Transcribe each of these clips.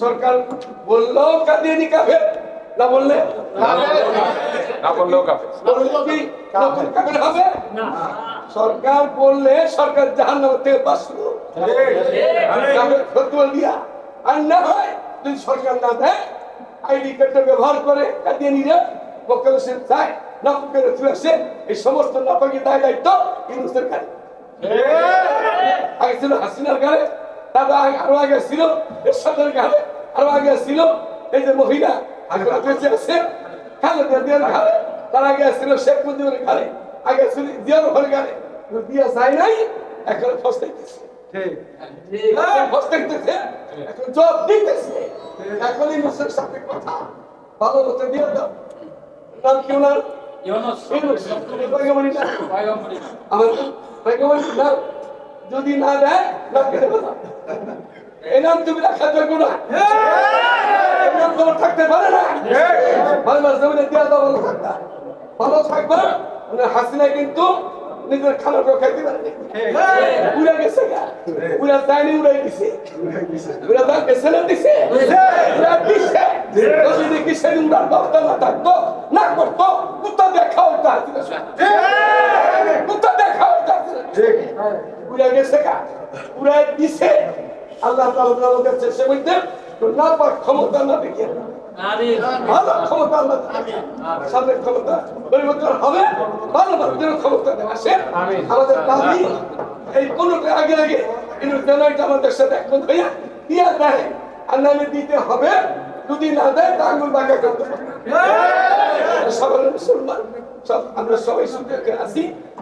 সরকার বলল কাদিয়ানি কাফের না বললে না বললেও কাফের হবে? সরকার বললে সরকার জাহান্নাম থেকে বাঁচলো। দিয়া আর না হয় যদি সরকার না দেয় আইডি কার্ডটা ব্যবহার করে হোসেন চায় নকল করে আসে এই সমস্ত নকলকে দায় দায়িত্ব কাছে আগে ছিল হাসিনার গাড়ে তারপর আগে- আরও আগে ছিল এরশাদের গাড়ে আরও আগে ছিল এই যে মহিলা আগে বেঁচে আছে খালেদা দিয়ার ঘাড়ে তার আগে ছিল শেখ মুজিবের আগে ছিল জিয়ার ঘর ঘাড়ে দিয়া যায় নাই এখন ফসতেছে এখন ফসতেছে জব দিতেছে এখনই মুসের সাথে কথা। ভালো মতো দিয়ে দাও। নাম কি ওনার? ইউনুস। ইউনুস। পয়গম্বরী না? পয়গম্বরী। আমার পয়গম্বরী না? যদি না দেয় কেটে ফেলা এই নাম তুমি রাখা যোগ্য না। এই তোমার থাকতে পারে না। ভালো মাস জমিনে দেওয়া দাও ভালো থাকতা ভালো থাকবা মানে হাসিনা কিন্তু নিজের খানাটা খাইতে পারে উড়ে গেছে গা। যায়নি উড়াই দিছে উড়ে যা গেছে না দিছে। উড়ে দিছে। যদি কি সেদিন তার বাপটা না থাকতো না করতো কুত্তা দেখা হইতো হাসিনা কুত্তা দেখা হাসিনা উড়ে গেছে গা। উড়ে দিছে। আল্লাহ তাআলা আমাদের চেষ্টা করতে না পাক ক্ষমতা না দেখিয়ে ভালো ক্ষমতা আল্লাহ সামনে ক্ষমতা পরিবর্তন হবে। ভালো মানুষের ক্ষমতা আসে। আমাদের দাবি এই কোনটা আগে আগে কিন্তু যেন আমাদের সাথে একমত হইয়া দিয়া দেয়। আর নামে দিতে হবে। যদি না দেয় তা আঙুল বাঁকা করতে হবে। সবার মুসলমান সব আমরা সবাই সুখে আছি।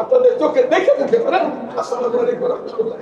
আপনাদের চোখে দেখে দিতে পারেন আসসালামু আলাইকুম ওয়া রাহমাতুল্লাহ